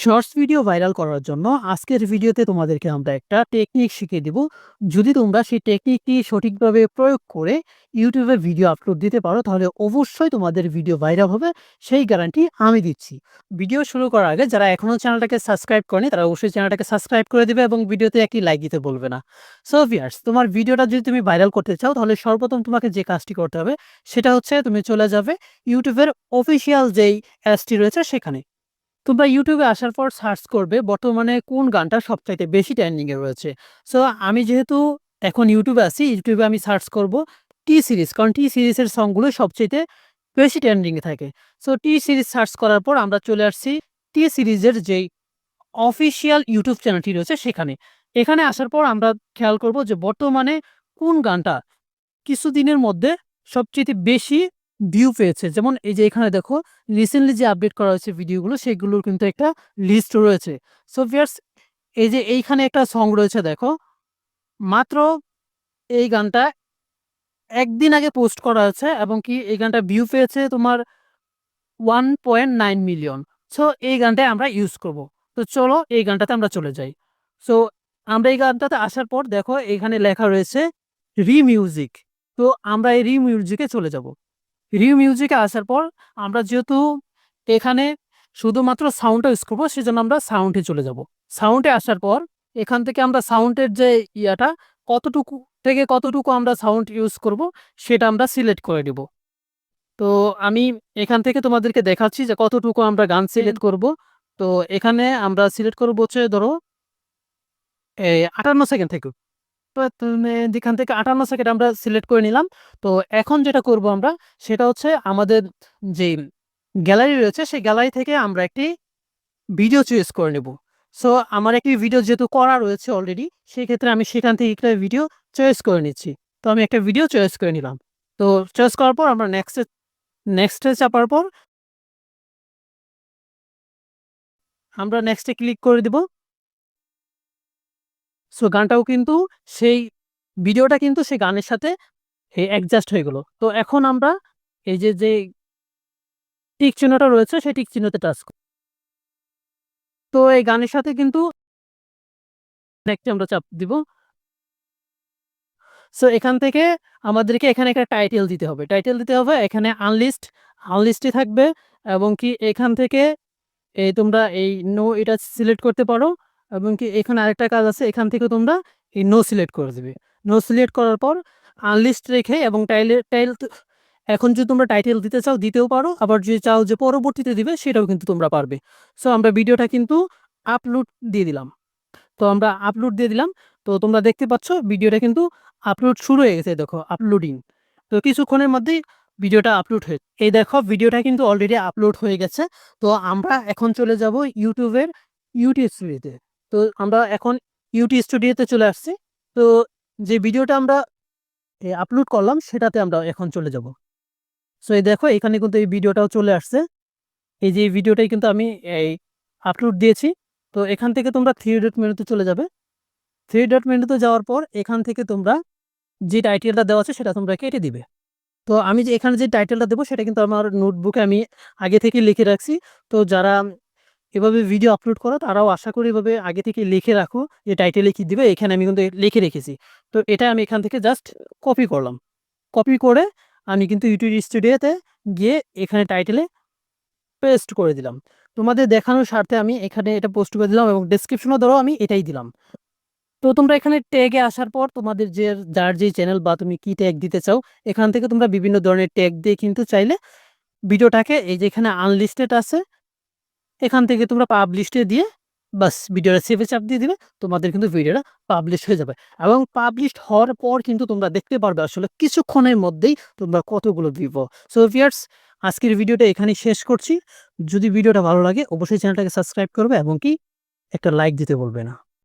Shorts video viral করার জন্য আজকের ভিডিওতে তোমাদেরকে আমরা একটা টেকনিক শিখিয়ে দিব। যদি তোমরা সেই টেকনিকটি সঠিকভাবে প্রয়োগ করে ইউটিউবে ভিডিও আপলোড দিতে পারো, তাহলে অবশ্যই তোমাদের ভিডিও ভাইরাল হবে। সেই গ্যারান্টি আমি দিচ্ছি। ভিডিও শুরু করার আগে যারা এখনও চ্যানেলটাকে সাবস্ক্রাইব করেনি, তারা অবশ্যই চ্যানেলটাকে সাবস্ক্রাইব করে দেবে এবং ভিডিওতে একটি লাইক দিতে বলবে না। সো ভিয়ার্স তোমার ভিডিওটা যদি তুমি ভাইরাল করতে চাও, তাহলে সর্বপ্রথম তোমাকে যে কাজটি করতে হবে, সেটা হচ্ছে তুমি চলে যাবে ইউটিউবের অফিসিয়াল যেই অ্যাপসটি রয়েছে, সেখানে। তোমরা ইউটিউবে আসার পর সার্চ করবে বর্তমানে কোন গানটা সবচাইতে বেশি ট্রেন্ডিংয়ে রয়েছে। সো আমি যেহেতু এখন ইউটিউবে আছি ইউটিউবে আমি সার্চ করব টি সিরিজ কারণ টি সিরিজের সংগুলো সবচাইতে বেশি ট্রেন্ডিংয়ে থাকে। সো টি সিরিজ সার্চ করার পর আমরা চলে আসছি টি সিরিজের যেই অফিসিয়াল ইউটিউব চ্যানেলটি রয়েছে সেখানে। এখানে আসার পর আমরা খেয়াল করব যে বর্তমানে কোন গানটা কিছুদিনের মধ্যে সবচেয়ে বেশি ভিউ পেয়েছে। যেমন এই যে এখানে দেখো রিসেন্টলি যে আপডেট করা হয়েছে ভিডিওগুলো সেগুলোর কিন্তু একটা লিস্ট রয়েছে। সো ভিয়ার্স এই যে এইখানে একটা সং রয়েছে, দেখো। মাত্র এই গানটা একদিন আগে পোস্ট করা হয়েছে এবং কি এই গানটা ভিউ পেয়েছে তোমার one point nine million so এই গানটাই আমরা ইউজ করব। তো চলো এই গানটাতে আমরা চলে যাই। সো আমরা এই গানটাতে আসার পর দেখো এখানে লেখা রয়েছে রি মিউজিক তো আমরা এই রি মিউজিকে চলে যাব। রিউ মিউজিকে আসার পর আমরা যেহেতু এখানে শুধুমাত্র সাউন্ডটা ইউজ করব সেজন্য আমরা সাউন্ডে চলে যাব। সাউন্ডে আসার পর এখান থেকে আমরা সাউন্ডের যে ইয়াটা কতটুকু থেকে কতটুকু আমরা সাউন্ড ইউজ করব সেটা আমরা সিলেক্ট করে দিব তো আমি এখান থেকে তোমাদেরকে দেখাচ্ছি যে কতটুকু আমরা গান সিলেক্ট করব। তো এখানে আমরা সিলেক্ট করব হচ্ছে ধরো আটান্ন সেকেন্ড থেকে যেখান থেকে আটান্ন সেকেন্ড আমরা সিলেক্ট করে নিলাম। তো এখন যেটা করব আমরা, সেটা হচ্ছে আমাদের যে গ্যালারি রয়েছে, সেই গ্যালারি থেকে আমরা একটি ভিডিও চয়েস করে নেব। সো আমার একটি ভিডিও যেহেতু করা রয়েছে অলরেডি, সেই ক্ষেত্রে আমি সেখান থেকে একটা ভিডিও চয়েস করে নিচ্ছি। তো আমি একটা ভিডিও চয়েস করে নিলাম। তো চয়েস করার পর আমরা নেক্সটে নেক্সটে চাপার পর আমরা নেক্সটে ক্লিক করে দিব। সো গানটাও কিন্তু সেই ভিডিওটা কিন্তু সেই গানের সাথে অ্যাডজাস্ট হয়ে গেল। তো এখন আমরা এই যে যে টিক চিহ্নটা রয়েছে, সেই টিক চিহ্নতে টাচ তো এই গানের সাথে কিন্তু নেক্সট আমরা চাপ দিব। সো এখান থেকে আমাদেরকে এখানে একটা টাইটেল দিতে হবে। টাইটেল দিতে হবে এখানে আনলিস্ট আনলিস্টে থাকবে এবং কি এখান থেকে এই তোমরা এই নো এটা সিলেক্ট করতে পারো। এবং কি এখানে আরেকটা কাজ আছে, এখান থেকে তোমরা এই নো সিলেক্ট করে দেবে। নো সিলেক্ট করার পর আনলিস্ট রেখে এবং টাইলের টাইল এখন যদি তোমরা টাইটেল দিতে চাও, দিতেও পারো। আবার যদি চাও যে পরবর্তীতে দিবে, সেটাও কিন্তু তোমরা পারবে। সো আমরা ভিডিওটা কিন্তু আপলোড দিয়ে দিলাম। তো আমরা আপলোড দিয়ে দিলাম। তো তোমরা দেখতে পাচ্ছ, ভিডিওটা কিন্তু আপলোড শুরু হয়ে গেছে, দেখো আপলোডিং তো কিছুক্ষণের মধ্যেই ভিডিওটা আপলোড হয়ে, এই দেখো, ভিডিওটা কিন্তু অলরেডি আপলোড হয়ে গেছে। তো আমরা এখন চলে যাব ইউটিউবের ইউটিউব স্টুডিওতে তো আমরা এখন ইউটিউব স্টুডিওতে চলে আসছি। তো যে ভিডিওটা আমরা আপলোড করলাম, সেটাতে আমরা এখন চলে যাব। সো এই দেখো, এখানে কিন্তু এই ভিডিওটাও চলে আসছে। এই যে ভিডিওটাই কিন্তু আমি, এই আপলোড দিয়েছি। তো এখান থেকে তোমরা থ্রি ডট মেনুতে চলে যাবে। থ্রি ডট মেনুতে যাওয়ার পর এখান থেকে তোমরা যে টাইটেলটা দেওয়া আছে, সেটা তোমরা কেটে দিবে। তো আমি যে এখানে যে টাইটেলটা দেবো, সেটা কিন্তু আমার নোটবুকে আমি আগে থেকে লিখে রাখছি। তো যারা এভাবে ভিডিও আপলোড করো, তারাও আশা করি এভাবে আগে থেকে লিখে রাখো যে টাইটেলে কী দিবে, এখানে আমি কিন্তু লিখে রেখেছি। তো এটা আমি এখান থেকে জাস্ট কপি করলাম। কপি করে আমি কিন্তু ইউটিউব স্টুডিওতে গিয়ে এখানে টাইটেলে পেস্ট করে দিলাম। তোমাদের দেখানোর স্বার্থে আমি এখানে এটা পোস্ট করে দিলাম এবং ডেসক্রিপশনও ধরো আমি এটাই দিলাম। তো তোমরা এখানে ট্যাগে আসার পর তোমাদের যে, যার যে চ্যানেল বা তুমি কি ট্যাগ দিতে চাও, এখান থেকে তোমরা বিভিন্ন ধরনের ট্যাগ দিয়ে কিন্তু চাইলে ভিডিওটাকে এই যে এখানে আনলিস্টেড আছে এখান থেকে তোমরা পাবলিশে দিয়ে বাস ভিডিওটা সেভে চাপ দিয়ে দিবে, তোমাদের কিন্তু ভিডিওটা পাবলিশ হয়ে যাবে। এবং পাবলিশ হওয়ার পর কিন্তু তোমরা দেখতে পারবে আসলে কিছুক্ষণের মধ্যেই তোমরা কতগুলো ভিভ সো ভিয়ার্স আজকের ভিডিওটা এখানেই শেষ করছি। যদি ভিডিওটা ভালো লাগে, অবশ্যই চ্যানেলটাকে সাবস্ক্রাইব করবে এবং কি একটা লাইক দিতে বলবে না।